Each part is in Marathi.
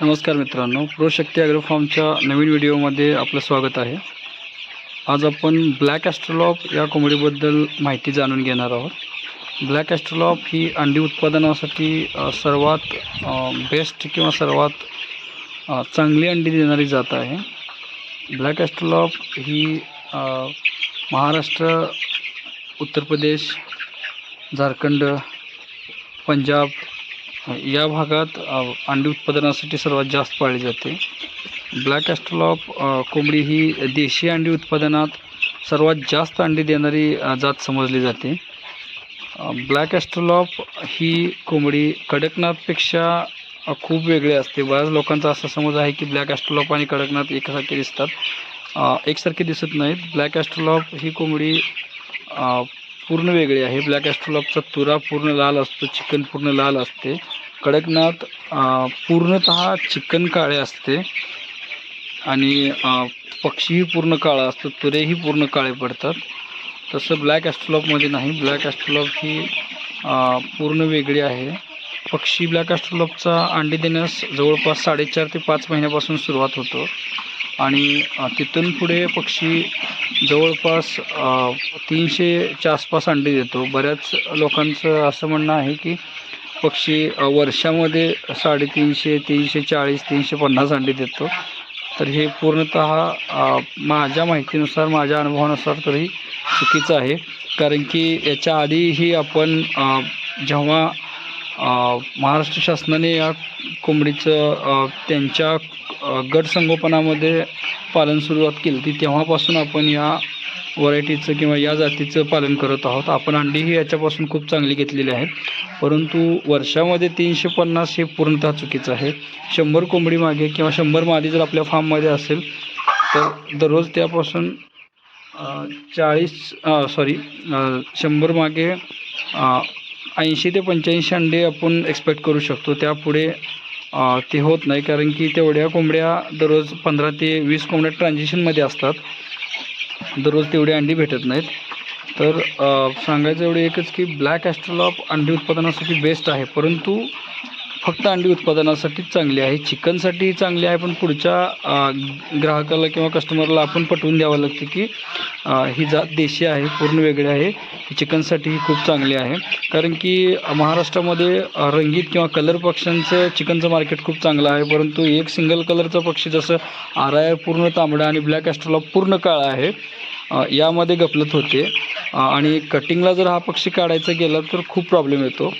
नमस्कार मित्रांनो प्रोशक्ती ॲग्रो फार्मच्या नवीन व्हिडिओमध्ये आपलं स्वागत आहे. आज आपण ब्लॅक ॲस्ट्रोलॉप या कोंबडीबद्दल माहिती जाणून घेणार आहोत. ब्लॅक ॲस्ट्रोलॉप ही अंडी उत्पादनासाठी सर्वात बेस्ट किंवा सर्वात चांगली अंडी देणारी जात आहे. ब्लॅक ॲस्ट्रोलॉप ही महाराष्ट्र उत्तर प्रदेश झारखंड पंजाब या भागात अंडी उत्पादनासाठी सर्वात जास्त पाळली जाते. ब्लॅक ॲस्ट्रोलॉप कोंबडी ही देशी अंडी उत्पादनात सर्वात जास्त अंडी देणारी जात समजली जाते. ब्लॅक ॲस्ट्रोलॉप ही कोंबडी कडकनाथपेक्षा खूप वेगळी असते. बऱ्याच लोकांचा असा समज आहे की ब्लॅक ॲस्ट्रोलॉप आणि कडकनाथ एकसारखे दिसतात. एकसारखे दिसत नाहीत. ब्लॅक ॲस्ट्रोलॉप ही कोंबडी पूर्ण वेगळी आहे. ब्लॅक ॲस्ट्रोलॉपचा तुरा पूर्ण लाल असतो चिकन पूर्ण लाल असते. कडकनाथ पूर्णत पूर्णतः चिकन काळे असते. आणि पक्षीही पूर्ण काळा असतो तुरेही पूर्ण काळे पडतात. तसं ब्लॅक ॲस्ट्रोलॉपमध्ये नाही. ब्लॅक ॲस्ट्रोलॉप ही पूर्ण वेगळी आहे. पक्षी ब्लॅक ॲस्ट्रोलॉपचा अंडी देण्यास जवळपास साडेचार ते पाच महिन्यापासून सुरुवात होतो. आणि तिथून पुढे पक्षी जवळपास तीनशेच्या आसपास अंडी देतो. बऱ्याच लोकांचं असं म्हणणं आहे की पक्षी वर्षामध्ये साडेतीनशे तीनशे चाळीस तीनशे पन्नास अंडी देतो. तर हे पूर्णतः माझ्या माहितीनुसार माझ्या अनुभवानुसार तरी चुकीचं आहे. कारण की याच्या आधीही आपण जेव्हा महाराष्ट्र शासनाने या कोंबडीचं त्यांच्या गट संगोपनामध्ये पालन सुरुवात केली ती तेव्हापासून आपण या व्हरायटीचं किंवा या जातीचं पालन करत आहोत. आपण अंडीही याच्यापासून खूप चांगली घेतलेली आहेत. परंतु वर्षामध्ये तीनशे पन्नास हे पूर्णतः चुकीचं आहे. शंभर कोंबडी मागे किंवा शंभर मादी जर आपल्या फार्ममध्ये असेल तर दररोज त्यापासून चाळीस सॉरी शंभर मागे ऐंशी ते पंच्याऐंशी अंडे आपण एक्सपेक्ट करू शकतो. त्यापुढे ते होत नाही. कारण की तेवढ्या कोंबड्या दररोज पंधरा ते वीस कोंबड्या ट्रान्झिशनमध्ये असतात. दररोज तेवढी अंडी भेटत नाहीत. तर सांगायचं एवढं एकच की ब्लॅक ॲस्ट्रोलॉप अंडी उत्पादनासाठी बेस्ट आहे. परंतु फक्त अंडी उत्पादनासाठीच चांगली आहे. चिकनसाठी चांगली आहे पण पुढच्या ग्राहकाला किंवा कस्टमरला आपण पटवून द्यावं लागते की ही जात देशी आहे पूर्ण वेगळी आहे. ही चिकनसाठी ही खूप चांगली आहे. कारण की महाराष्ट्रामध्ये रंगीत किंवा कलर पक्ष्यांचं चिकनचं मार्केट खूप चांगलं आहे. परंतु एक सिंगल कलरचा पक्षी जसं आर आय पूर्ण तांबडा आणि ब्लॅक ॲस्ट्रोलॉप पूर्ण काळा आहे यामध्ये गफलत होते. आणि कटिंगला जर हा पक्षी काढायचा गेला तर खूप प्रॉब्लेम येतो.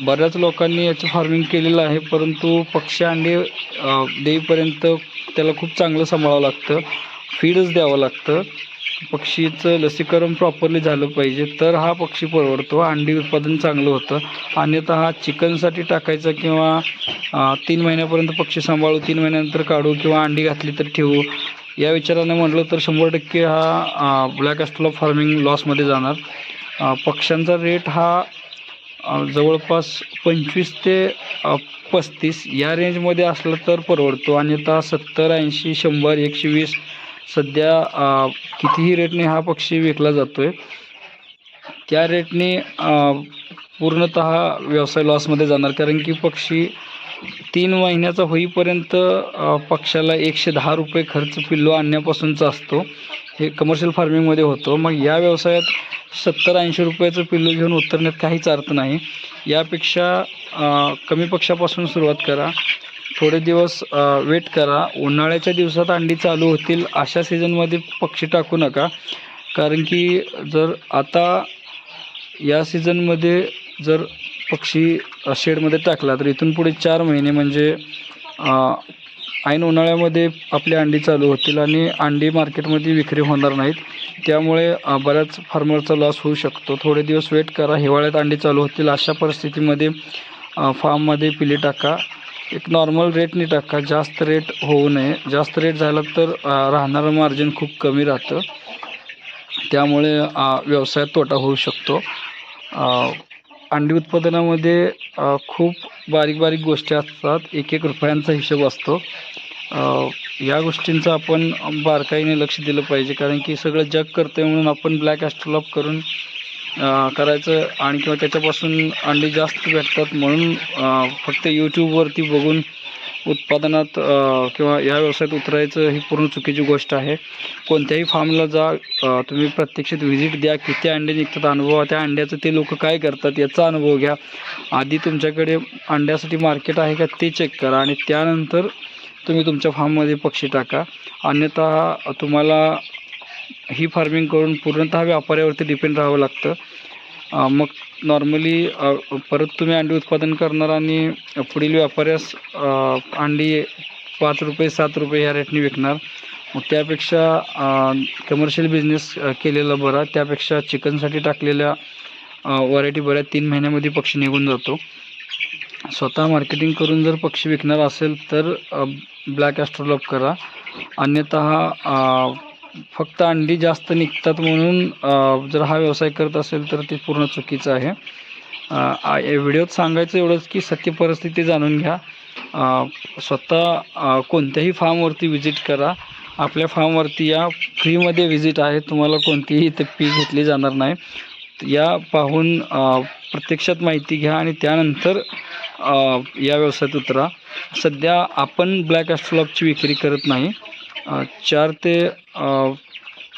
बऱ्याच लोकांनी याचं फार्मिंग केलेलं आहे परंतु पक्षी अंडे देईपर्यंत त्याला खूप चांगलं सांभाळावं लागतं. फीडच द्यावं लागतं. पक्षीचं लसीकरण प्रॉपरली झालं पाहिजे तर हा पक्षी परवडतो. अंडी उत्पादन चांगलं होतं. अन्यथा हा चिकनसाठी टाकायचा किंवा तीन महिन्यापर्यंत पक्षी सांभाळू तीन महिन्यानंतर काढू किंवा अंडी घातली तर ठेवू. या विचाराने म्हटलं तर शंभर टक्के हा ब्लॅक ॲस्ट्रोला फार्मिंग लॉसमध्ये जाणार. पक्ष्यांचा रेट हा जवळपास पंचवीस ते पस्तीस या रेंजमध्ये असलं तर परवडतो. आणि आता सत्तर ऐंशी शंभर एकशे वीस सध्या कितीही रेटने हा पक्षी विकला जातो आहे त्या रेटने पूर्णत पूर्णतः व्यवसाय लॉसमध्ये जाणार. कारण की पक्षी तीन महिन्याचा होईपर्यंत पक्षाला एकशे दहा रुपये खर्च पिल्लो आणण्यापासूनचा असतो. हे कमर्शियल फार्मिंगमध्ये होतो. मग या व्यवसायात सत्तर ऐंशी रुपयाचं पिल्लू घेऊन उतरण्यात काहीच अर्थ नाही. यापेक्षा कमी पक्षापासून सुरुवात करा. थोडे दिवस वेट करा. उन्हाळ्याच्या दिवसात अंडी चालू होतील अशा सीझनमध्ये पक्षी टाकू नका. कारण की जर आता या सीझनमध्ये जर पक्षी शेडमध्ये टाकला तर इथून पुढे चार महिने म्हणजे ऐन उन्हाळ्यामध्ये आपली अंडी चालू होतील आणि अंडी मार्केटमध्ये विक्री होणार नाहीत. त्यामुळे बऱ्याच फार्मरचा लॉस होऊ शकतो. थोडे दिवस वेट करा. हिवाळ्यात अंडी चालू होतील अशा परिस्थितीमध्ये फार्ममध्ये पिली टाका. एक नॉर्मल रेटने टाका. जास्त रेट होऊ नये. जास्त रेट झाला तर राहणारं मार्जिन खूप कमी राहतं. त्यामुळे व्यवसायात तोटा होऊ शकतो. अंडी उत्पादनामध्ये खूप बारीक बारीक गोष्टी असतात. एक एक रुपयांचा हिशोब असतो. या गोष्टींचं आपण बारकाईने लक्ष दिलं पाहिजे. कारण की सगळं जग करतं आहे म्हणून आपण ब्लॅक ॲस्ट्रोलॉप करून करायचं आणि किंवा त्याच्यापासून अंडी जास्त भेटतात म्हणून फक्त यूट्यूबवरती बघून उत्पादनात किंवा या व्यवसायात उतरायचं ही पूर्ण चुकीची गोष्ट आहे. कोणत्याही फार्मला जा तुम्ही प्रत्यक्षात व्हिजिट द्या किती अंडे निघतात अनुभव. त्या अंड्याचं ते लोक काय करतात याचा अनुभव घ्या. आधी तुमच्याकडे अंड्यासाठी मार्केट आहे का ते चेक करा आणि त्यानंतर तुम्ही तुमच्या फार्ममध्ये पक्षी टाका. अन्यथा तुम्हाला ही फार्मिंग करून पूर्णतः व्यापाऱ्यावरती डिपेंड राहावं लागतं. मग नॉर्मली परत तुम्ही अंडी उत्पादन करणार आणि पुढील व्यापाऱ्यास अंडी पाच रुपये सात रुपये ह्या रेटने विकणार. मग त्यापेक्षा कमर्शियल बिझनेस केलेला बरा. त्यापेक्षा चिकनसाठी टाकलेल्या व्हरायटी बऱ्या तीन महिन्यामध्ये पक्षी निघून जातो. स्वतः मार्केटिंग करून जर पक्षी विकणार असेल तर ब्लॅक ॲस्ट्रोलॉप करा. अन्यथा फक्त अंडी जास्त निघतात म्हणून जर हा व्यवसाय करत असेल तर ते पूर्ण चुकीचं आहे. व्हिडिओत सांगायचं एवढंच की सत्य परिस्थिती जाणून घ्या. स्वतः कोणत्याही फार्मवरती व्हिजिट करा. आपल्या फार्मवरती या फ्रीमध्ये व्हिजिट आहे तुम्हाला कोणतीही इथे फी घेतली जाणार नाही. या पाहून प्रत्यक्षात माहिती घ्या आणि त्यानंतर या व्यवसायात उतरा. सध्या आपण ब्लॅक ॲस्ट्रोलॉपची विक्री करत नाही. चार ते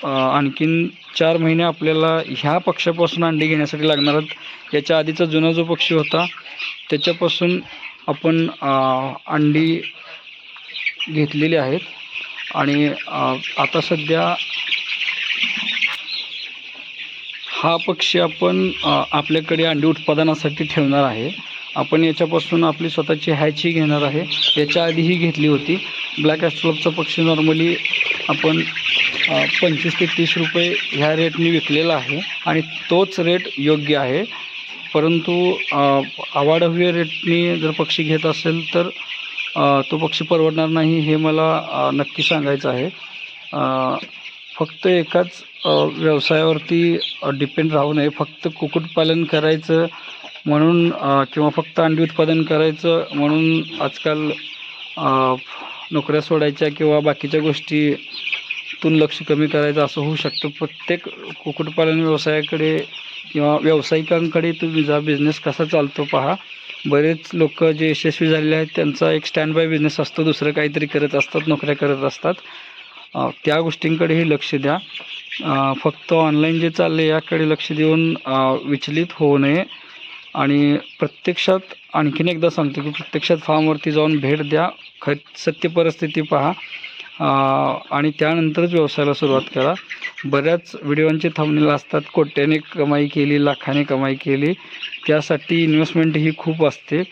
आणखीन चार महिने आपल्याला ह्या पक्षापासून अंडी घेण्यासाठी लागणार आहेत. याच्या आधीचा जुना जो पक्षी होता त्याच्यापासून आपण अंडी घेतलेली आहेत. आणि आता सध्या हा पक्षी आपण आपल्याकडे अंडी उत्पादनासाठी ठेवणार आहे. आपण याच्यापासून आपली स्वतःची हॅची घेणार आहे. याच्या आधीही घेतली होती. ब्लॅक ॲस्ट्रोलपचा पक्षी नॉर्मली आपण पंचवीस ते तीस रुपये ह्या रेटने विकलेला आहे आणि तोच रेट योग्य आहे. परंतु अवाढव्य आवाढव्य रेटने जर पक्षी घेत असेल तर तो पक्षी परवडणार नाही हे मला नक्की सांगायचं आहे. फक्त एकाच व्यवसायावरती डिपेंड राहू नये. फक्त कुक्कुटपालन करायचं म्हणून किंवा फक्त अंडी उत्पादन करायचं म्हणून आजकाल नोकऱ्या सोडायच्या किंवा बाकीच्या गोष्टीतून लक्ष कमी करायचं असं होऊ शकतं. प्रत्येक कुक्कुटपालन व्यवसायाकडे किंवा व्यावसायिकांकडे तुम्ही जा बिझनेस कसा चालतो पहा. बरेच लोक जे यशस्वी झालेले आहेत त्यांचा एक स्टँड बाय बिझनेस असतो दुसरं काहीतरी करत असतात नोकऱ्या करत असतात. त्या गोष्टींकडेही लक्ष द्या. फक्त ऑनलाईन जे चालले याकडे लक्ष देऊन विचलित होऊ नये. आणि प्रत्यक्षात आणखीन एकदा सांगतो की प्रत्यक्षात फार्मवरती जाऊन भेट द्या. ख सत्य परिस्थिती पहा. आणि त्यानंतरच व्यवसायाला सुरुवात करा. बऱ्याच व्हिडिओंचे थांबलेले असतात. कोट्याने कमाई केली लाखाने कमाई केली. त्यासाठी इन्व्हेस्टमेंट ही खूप असते.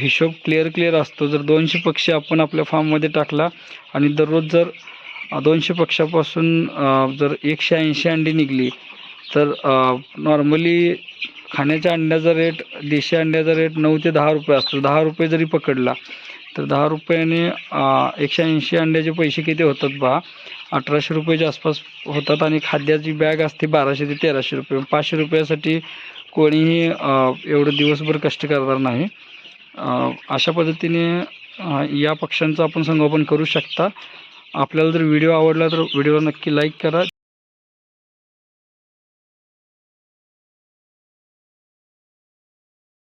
हिशोब क्लिअर क्लिअर असतो. जर दोनशे पक्षी आपण आपल्या फार्ममध्ये टाकला आणि दररोज जर दोनशे पक्षापासून जर एकशे ऐंशी अंडी निघली तर नॉर्मली खाण्याच्या अंड्याचा रेट देशी अंड्याचा रेट नऊ ते दहा रुपये असतो. दहा रुपये जरी पकडला तर दहा रुपयाने एकशे ऐंशी अंड्याचे पैसे किती होतात बा? अठराशे रुपयाच्या आसपास होतात आणि खाद्याची बॅग असते बाराशे ते तेराशे रुपये. पाचशे रुपयासाठी कोणीही एवढं दिवसभर कष्ट करणार नाही. अशा पद्धतीने या पक्ष्यांचं आपण संगोपन करू शकता. आपल्याला जर व्हिडिओ आवडला तर व्हिडिओला नक्की लाईक करा.